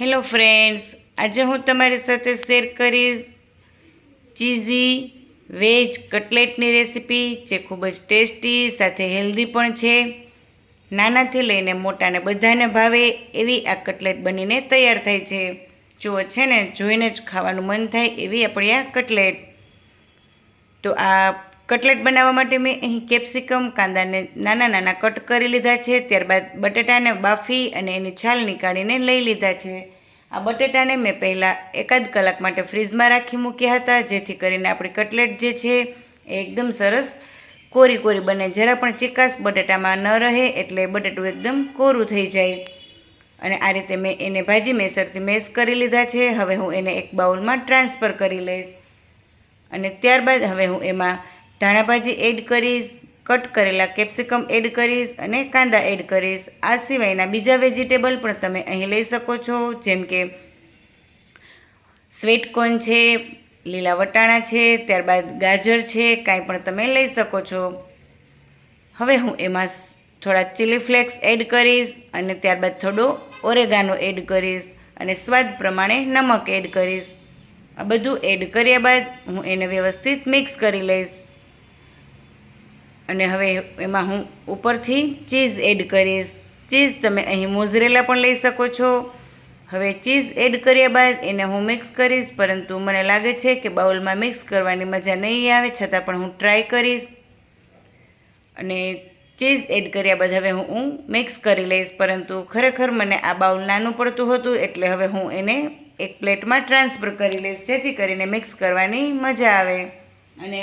Hello friends, આજે હું તમારી સાથે શેર કરીશ ચીઝી વેજ કટલેટની રેસીપી જે ખૂબ જ ટેસ્ટી, સાથે હેલ્ધી પણ છે. નાનાથી લઈને મોટાને બધાને ભાવે એવી આ કટલેટ બનીને તૈયાર થાય છે. જુઓ, છે ને, જોઈને જ ખાવાનું મન થાય એવી આપણી આ કટલેટ. તો આ કટલેટ બનાવવા માટે મેં અહીં કેપ્સિકમ, કાંદાને નાના નાના કટ કરી લીધા છે. ત્યારબાદ બટેટાને બાફી અને એની છાલ નીકાળીને લઈ લીધા છે. આ બટેટાને મેં પહેલાં એકાદ કલાક માટે ફ્રીજમાં રાખી મૂક્યા હતા, જેથી કરીને આપણી કટલેટ જે છે એ એકદમ સરસ કોરી કોરી બને. જરા પણ ચિકાસ બટેટામાં ન રહે એટલે બટેટું એકદમ કોરું થઈ જાય. અને આ રીતે મેં એને ભાજી મેસરથી મેસ કરી લીધા છે. હવે હું એને એક બાઉલમાં ટ્રાન્સફર કરી લઈશ. અને ત્યારબાદ હવે હું એમાં ધાણાભાજી એડ કરીશ, કટ કરેલા કેપ્સિકમ એડ કરીશ અને કાંદા એડ કરીશ. આ સિવાયના બીજા વેજીટેબલ પણ તમે અહીં લઈ શકો છો, જેમ કે સ્વીટકોર્ન છે, લીલા વટાણા છે, ત્યારબાદ ગાજર છે, કાંઈ પણ તમે લઈ શકો છો. હવે હું એમાં થોડા ચીલી ફ્લેક્સ એડ કરીશ અને ત્યારબાદ થોડો ઓરેગાનો એડ કરીશ અને સ્વાદ પ્રમાણે નમક એડ કરીશ. આ બધું એડ કર્યા બાદ હું એને વ્યવસ્થિત મિક્સ કરી લઈશ. અને હવે એમાં હું ઉપરથી ચીઝ એડ કરીશ. ચીઝ તમે અહીં મોઝરેલા પણ લઈ શકો છો. હવે ચીઝ એડ કર્યા બાદ એને હું મિક્સ કરીશ, પરંતુ મને લાગે છે કે બાઉલમાં મિક્સ કરવાની મજા નહીં આવે, છતાં પણ હું ટ્રાય કરીશ. અને ચીઝ એડ કર્યા બાદ હવે હું મિક્સ કરી લઈશ, પરંતુ ખરેખર મને આ બાઉલ નાનું પડતું હતું, એટલે હવે હું એને એક પ્લેટમાં ટ્રાન્સફર કરી લઈશ, જેથી કરીને મિક્સ કરવાની મજા આવે. અને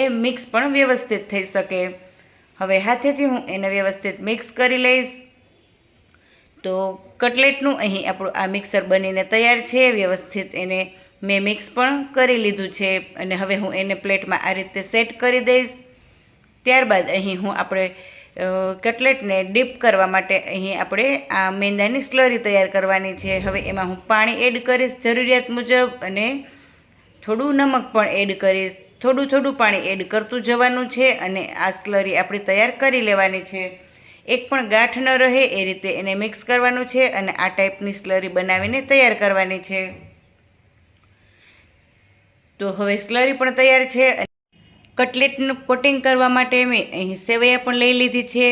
એ મિક્સ પણ વ્યવસ્થિત થઈ શકે. હવે હાથેથી હું એને વ્યવસ્થિત મિક્સ કરી લઈશ. તો કટલેટનું અહીં આપણું આ મિક્સર બનીને તૈયાર છે, વ્યવસ્થિત એને મેં મિક્સ પણ કરી લીધું છે અને હવે હું એને પ્લેટમાં આ રીતે સેટ કરી દઈશ. ત્યારબાદ અહીં હું આપણે કટલેટને ડીપ કરવા માટે અહીં આપણે આ મેંદાની સ્લરી તૈયાર કરવાની છે. હવે એમાં હું પાણી એડ કરીશ જરૂરિયાત મુજબ અને થોડું નમક પણ એડ કરીશ. થોડું થોડું પાણી એડ કરતું જવાનું છે અને આ સ્લરી આપણી તૈયાર કરી લેવાની છે. એક પણ ગાંઠ ન રહે એ રીતે એને મિક્સ કરવાનું છે અને આ ટાઈપની સ્લરી બનાવીને તૈયાર કરવાની છે. તો હવે સ્લરી પણ તૈયાર છે કટલેટનું કોટિંગ કરવા માટે મેં અહીં સેવૈયા પણ લઈ લીધી છે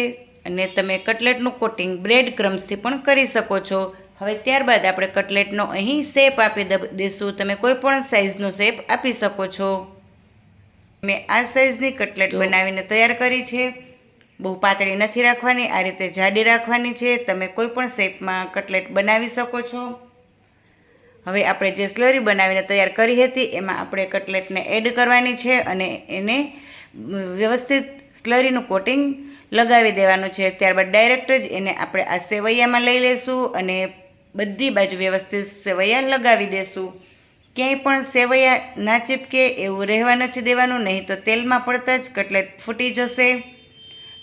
અને તમે કટલેટનું કોટિંગ બ્રેડ ક્રમ્સથી પણ કરી શકો છો. હવે ત્યારબાદ આપણે કટલેટનો અહીં શેપ આપી દઈશું તમે કોઈ પણ સાઇઝનો શેપ આપી શકો છો. મેં આ સાઇઝની કટલેટ બનાવીને તૈયાર કરી છે. બહુ પાતળી નથી રાખવાની આ રીતે જાડી રાખવાની છે. તમે કોઈ પણ શેપમાં કટલેટ બનાવી શકો છો. હવે આપણે જે સ્લરી બનાવીને તૈયાર કરી હતી એમાં આપણે કટલેટને એડ કરવાની છે અને એને વ્યવસ્થિત સ્લરીનું કોટિંગ લગાવી દેવાનું છે. ત્યારબાદ ડાયરેક્ટ જ એને આપણે આ સેવૈયામાં લઈ લઈશું અને બધી બાજુ વ્યવસ્થિત સેવૈયા લગાવી દેશું. ક્યાંય પણ સેવૈયા ના ચીપકે એવું રહેવા નથી દેવાનું, નહીં તો તેલમાં પડતા જ કટલેટ ફૂટી જશે.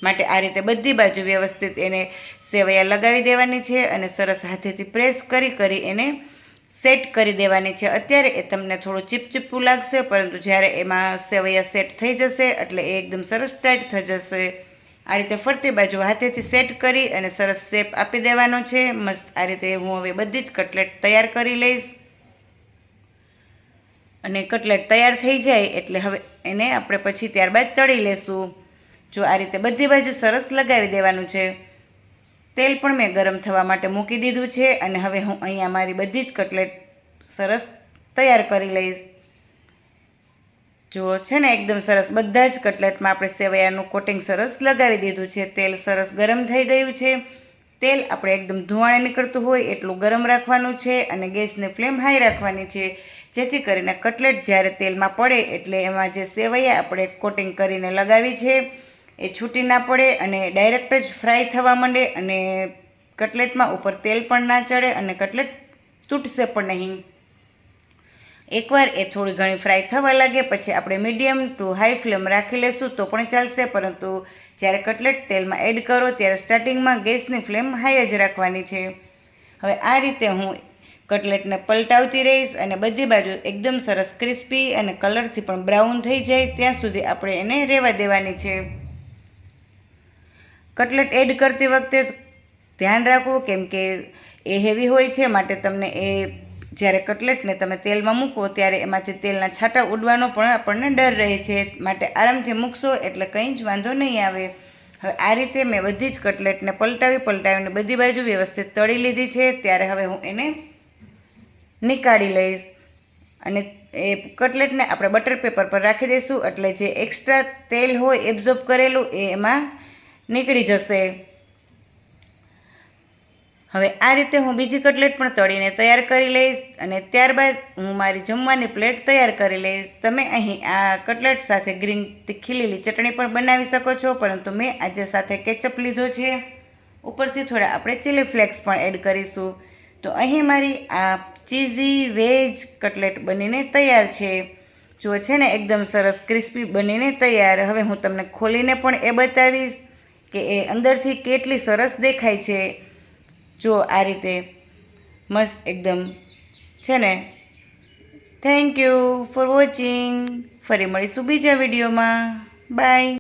માટે આ રીતે બધી બાજુ વ્યવસ્થિત એને સેવૈયા લગાવી દેવાની છે અને સરસ હાથેથી પ્રેસ કરી કરી એને સેટ કરી દેવાની છે. અત્યારે એ તમને થોડું ચીપચીપું લાગશે, પરંતુ જ્યારે એમાં સેવૈયા સેટ થઈ જશે એટલે એ એકદમ સરસ ટાઈટ થઈ જશે. આ રીતે ફરતી બાજુ હાથેથી સેટ કરી અને સરસ શેપ આપી દેવાનો છે. મસ્ત આ રીતે હું હવે બધી જ કટલેટ તૈયાર કરી લઈશ. અને કટલેટ તૈયાર થઈ જાય એટલે હવે એને આપણે પછી ત્યારબાદ તળી લેશું. જો આ રીતે બધી બાજુ સરસ લગાવી દેવાનું છે. તેલ પણ મેં ગરમ થવા માટે મૂકી દીધું છે અને હવે હું અહીંયા મારી બધી જ કટલેટ સરસ તૈયાર કરી લઈશ. જુઓ છે ને એકદમ સરસ બધા જ કટલેટમાં આપણે સેવૈયાનું કોટિંગ સરસ લગાવી દીધું છે. તેલ સરસ ગરમ થઈ ગયું છે. તેલ આપણે એકદમ ધુવાણે નીકળતું હોય એટલું ગરમ રાખવાનું છે અને ગેસને ફ્લેમ હાઈ રાખવાની છે. જેથી કરીને કટલેટ જ્યારે તેલમાં પડે એટલે એમાં જે સેવૈયા આપણે કોટિંગ કરીને લગાવી છે, એ છૂટી ના પડે અને ડાયરેક્ટ જ ફ્રાય થવા માંડે અને કટલેટમાં ઉપર તેલ પણ ના ચડે અને કટલેટ તૂટશે પણ નહીં. એકવાર એ થોડી ઘણી ફ્રાય થવા લાગે, પછી આપણે મીડિયમ ટુ હાઈ ફ્લેમ રાખી લેશું તો પણ ચાલશે, પરંતુ જ્યારે કટલેટ તેલમાં એડ કરો ત્યારે સ્ટાર્ટિંગમાં ગેસની ફ્લેમ હાઈ જ રાખવાની છે. હવે આ રીતે હું કટલેટને પલટાવતી રહીશ અને બધી બાજુ એકદમ સરસ ક્રિસ્પી અને કલરથી પણ બ્રાઉન થઈ જાય ત્યાં સુધી આપણે એને રહેવા દેવાની છે. કટલેટ એડ કરતી વખતે ધ્યાન રાખવું, કેમ કે એ હેવી હોય છે, માટે તમને એ જ્યારે કટલેટને તમે તેલમાં મૂકો ત્યારે એમાંથી તેલના છાંટા ઉડવાનો પણ આપણને ડર રહે છે. માટે આરામથી મૂકશો એટલે કંઈ જ વાંધો નહીં આવે. હવે આ રીતે મેં બધી જ કટલેટને પલટાવી પલટાવીને બધી બાજુ વ્યવસ્થિત તળી લીધી છે. ત્યારે હવે હું એને નીકાળી લઈશ. અને એ કટલેટને આપણે બટર પેપર પર રાખી દઈશું એટલે જે એક્સ્ટ્રા તેલ હોય એબ્ઝોર્બ કરેલું, એ એમાં નીકળી જશે. હવે આ રીતે હું બીજી કટલેટ પણ તળીને તૈયાર કરી લઈશ અને ત્યારબાદ હું મારી જમવાની પ્લેટ તૈયાર કરી લઈશ. તમે અહીં આ કટલેટ સાથે ગ્રીન તીખી લીલી ચટણી પણ બનાવી શકો છો, પરંતુ મેં આજે સાથે કેચઅપ લીધો છે. ઉપરથી થોડા આપણે ચીલી ફ્લેક્સ પણ એડ કરીશું. તો અહીં મારી આ ચીઝી વેજ કટલેટ બનીને તૈયાર છે. જો છે ને એકદમ સરસ ક્રિસ્પી બનીને તૈયાર, હવે હું તમને ખોલીને પણ એ બતાવીશ કે એ અંદરથી કેટલી સરસ દેખાય છે. જો આ રીતે મસ્ત એકદમ છે ને? થેન્ક યુ ફોર વોચિંગ ફરી મળીશું બીજા વિડીયોમાં. બાય